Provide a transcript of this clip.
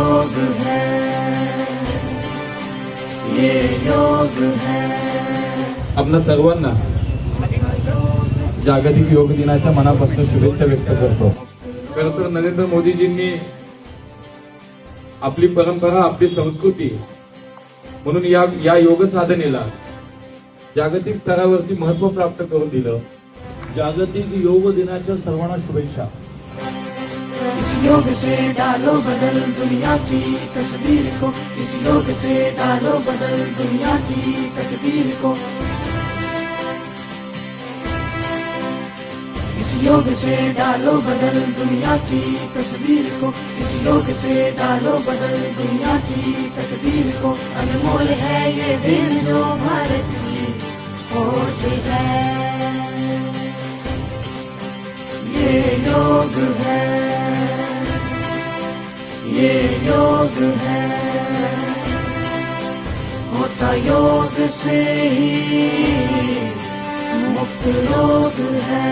योग है। ये योग है। आपल्या सर्वांना जागतिक योग दिनाच्या मनापासून शुभेच्छा व्यक्त करतो. खर तर नरेंद्र मोदीजींनी आपली परंपरा आपली संस्कृती म्हणून या या योग साधनेला जागतिक स्तरावरती महत्त्व प्राप्त करून दिलं. जागतिक योग दिनाच्या सर्वांना शुभेच्छा. इस योग से डालो बदल दुनिया की तस्वीर को। इस योग से डालो बदल दुनिया की तकदीर को। इस योग से डालो बदल दुनिया की तस्वीर को। इस योग से डालो बदल दुनिया की तकदीर को। अनमोल है ये दिन जो भारत की खोज है। ये योग है ये योग है होता योग से ही मुक्त योग है।